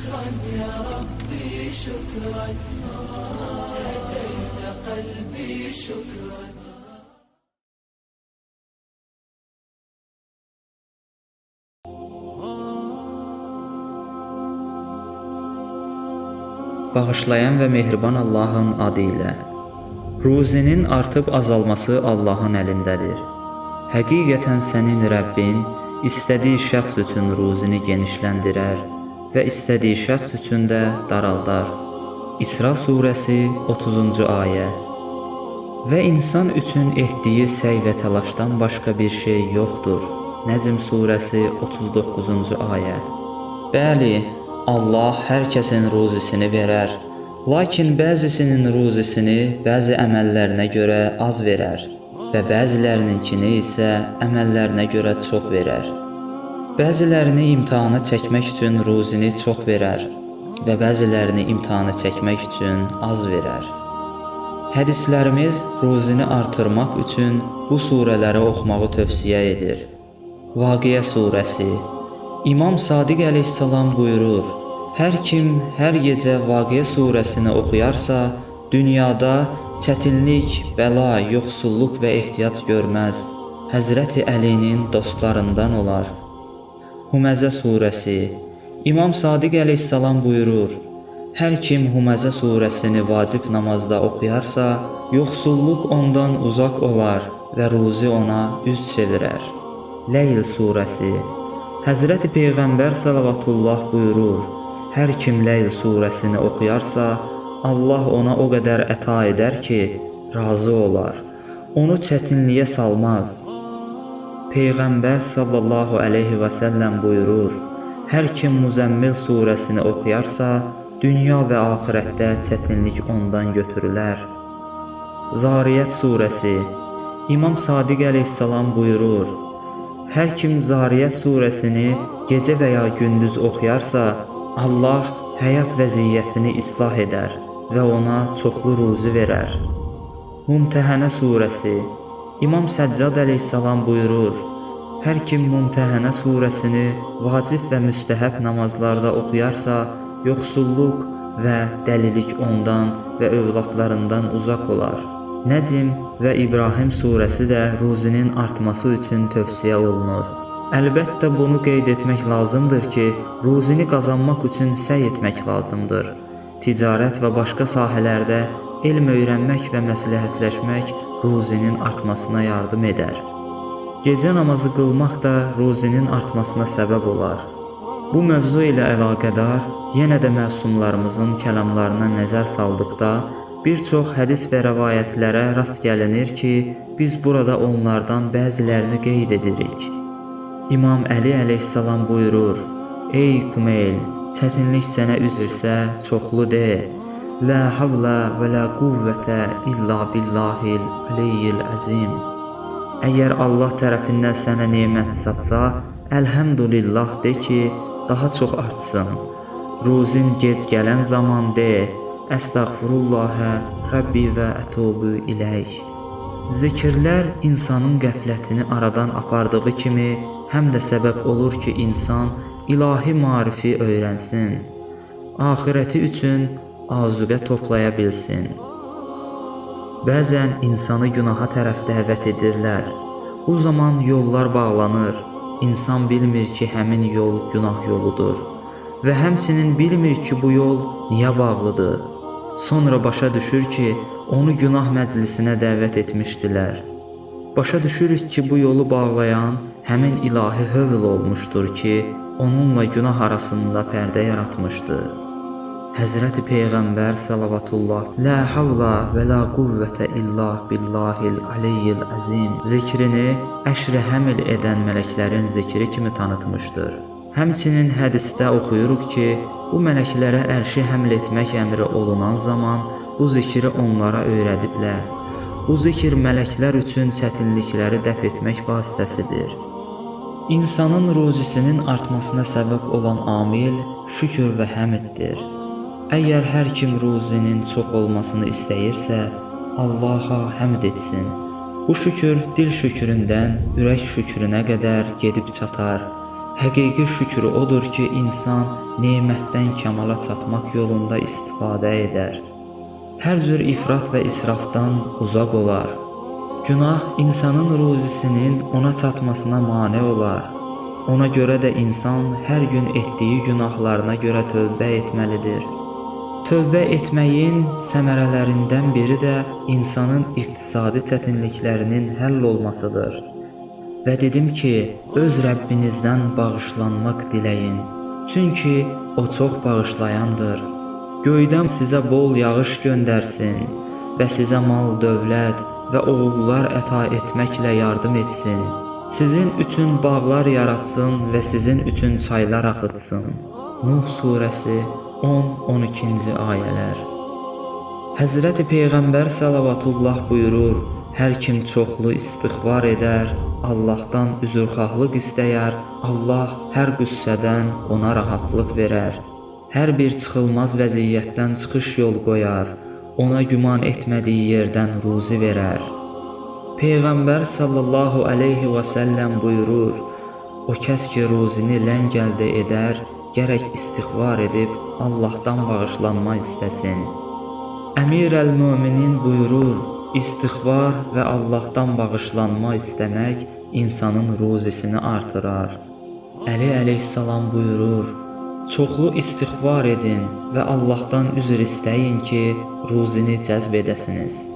شكرا يا ربي شكرا هديت قلبي شكرا Bağışlayan və mehriban Allahın adı ilə. Ruzinin artıb azalması Allahın əlindədir. Həqiqətən sənin Rəbbin istədiyi şəxs üçün ruzini genişləndirər və istədiyi şəxs üçün də daraldar. İsra surəsi 30-cu ayə. Və insan üçün etdiyi səy və təlaşdan başqa bir şey yoxdur. Nəcm surəsi 39-cu ayə. Bəli, Allah hər kəsin ruzisini verər. Lakin bəzisinin ruzisini bəzi əməllərinə görə az verər və bəzilərininkini isə əməllərinə görə çox verər. Bəzilərini imtahana çəkmək üçün ruzini çox verər və bəzilərini imtahana çəkmək üçün az verər. Hədislərimiz ruzini artırmaq üçün bu surələri oxumağı tövsiyə edir. Vaqiə surəsi İmam Sadiq əleyhissalam buyurur: Hər kim hər gecə Vaqiə surəsini oxuyarsa, dünyada çətinlik, bəla, yoxsulluq və ehtiyac görməz. Həzrəti Əlinin dostlarından olar. Huməzə surəsi İmam Sadiq əleyhissalam buyurur: Hər kim Huməzə surəsini vacib namazda oxuyarsa, yoxsulluq ondan uzaq olar və ruzi ona üz çevirər. Leyl surəsi Həzrəti Peyğəmbər sallallahu buyurur: Hər kim Leyl surəsini oxuyarsa, Allah ona o qədər əta edər ki, razı olar. Onu çətinliyə salmaz. Peyğəmbər sallallahu əleyhi və səlləm buyurur: Hər kim Müzəmmil surəsini oxuyarsa, dünya və axirətdə çətinlik ondan götürülər. Zariyət surəsi İmam Sadiq əleyhissalam buyurur: Hər kim Zariyət surəsini gecə və ya gündüz oxuyarsa, Allah həyat vəziyyətini islah edər və ona çoxlu ruzi verər. Mumtəhənə surəsi İmam Səccad əleyhissalam buyurur: Hər kim Mumtəhənə surəsini vacib və müstəhəb namazlarda oxuyarsa, yoxsulluq və dəlilik ondan və övladlarından uzaq olar. Nəcm və İbrahim surəsi də ruzinin artması üçün tövsiyə olunur. Əlbəttə bunu qeyd etmək lazımdır ki, ruzini qazanmaq üçün səy etmək lazımdır. Ticarət və başqa sahələrdə elm öyrənmək və məsləhətləşmək ruzinin artmasına yardım edər. Gecə namazı qılmaq da ruzinin artmasına səbəb olar. Bu mövzu ilə əlaqədar yenə də məsumlarımızın kəlamlarına nəzər saldıqda bir çox hədis və rəvayətlərə rast gəlinir ki, biz burada onlardan bəzilərini qeyd edirik. İmam Əli əleyhissalam buyurur: Ey Kumeyl, çətinlik sənə üzrsə çoxlu de. La havla və la quvvətə illa billahil aliyyil azim. Əgər Allah tərəfindən sənə nemət satsa, əlhəmdülillah de ki, daha çox artsın. Ruzin gec gələn zaman de, əstəğfirullahə Rəbbi və ətubu iləyh. Zikirlər insanın qəflətini aradan apardığı kimi, həm də səbəb olur ki, insan ilahi marifi öyrənsin. Axirəti üçün azuqə toplaya bilsin. Bəzən insanı günaha tərəf dəvət edirlər. Bu zaman yollar bağlanır. İnsan bilmir ki, həmin yol günah yoludur və həmçinin bilmir ki, bu yol niyə bağlıdır. Sonra başa düşür ki, onu günah məclisinə dəvət etmişdilər. Başa düşürük ki, bu yolu bağlayan həmin ilahi hövl olmuşdur ki, onunla günah arasında pərdə yaratmışdı. Həzrəti Peyğəmbər salavatullah La havla və la quvvətə illa billahil aliyyil azim zikrini əşri həmil edən mələklərin zikri kimi tanıtmışdır. Həmçinin hədisdə oxuyuruq ki, bu mələklərə ərşi həml etmək əmri olunan zaman bu zikri onlara öyrədiblər. Bu zikir mələklər üçün çətinlikləri dəf etmək vasitəsidir. İnsanın ruzisinin artmasına səbəb olan amil şükür və həmiddir. Əgər hər kim ruzinin çox olmasını istəyirsə, Allaha həmd etsin. Bu şükür dil şükründən ürək şükrünə qədər gedib çatar. Həqiqi şükür odur ki, insan nemətdən kəmala çatmaq yolunda istifadə edər. Hər cür ifrat və israfdan uzaq olar. Günah insanın ruzisinin ona çatmasına mane olar. Ona görə də insan hər gün etdiyi günahlarına görə tövbə etməlidir. Tövbə etməyin səmərələrindən biri də insanın iqtisadi çətinliklərinin həll olmasıdır. Və dedim ki, öz Rəbbinizdən bağışlanmaq diləyin. Çünki o çox bağışlayandır. Göydən sizə bol yağış göndərsin və sizə mal, dövlət və oğullar əta etməklə yardım etsin. Sizin üçün bağlar yaratsın və sizin üçün çaylar axıtsın. Nuh surəsi 10-12-ci ayələr. Həzrəti Peyğəmbər salavatullah buyurur: Hər kim çoxlu istighfar edər, Allahdan üzrxahlıq istəyər, Allah hər qüssədən ona rahatlıq verər. Hər bir çıxılmaz vəziyyətdən çıxış yol qoyar, ona güman etmədiyi yerdən ruzi verər. Peyğəmbər sallallahu alayhi və səlləm buyurur: O kəs ki ruzini ləng əldə edər, gərək istighfar edib Allahdan bağışlanma istəsin. Əmir əl-Möminin buyurur: İstighfar və Allahdan bağışlanma istəmək insanın ruzisini artırar. Əli əleyhissalam buyurur: Çoxlu istighfar edin və Allahdan üzr istəyin ki, ruzini cəzb edəsiniz.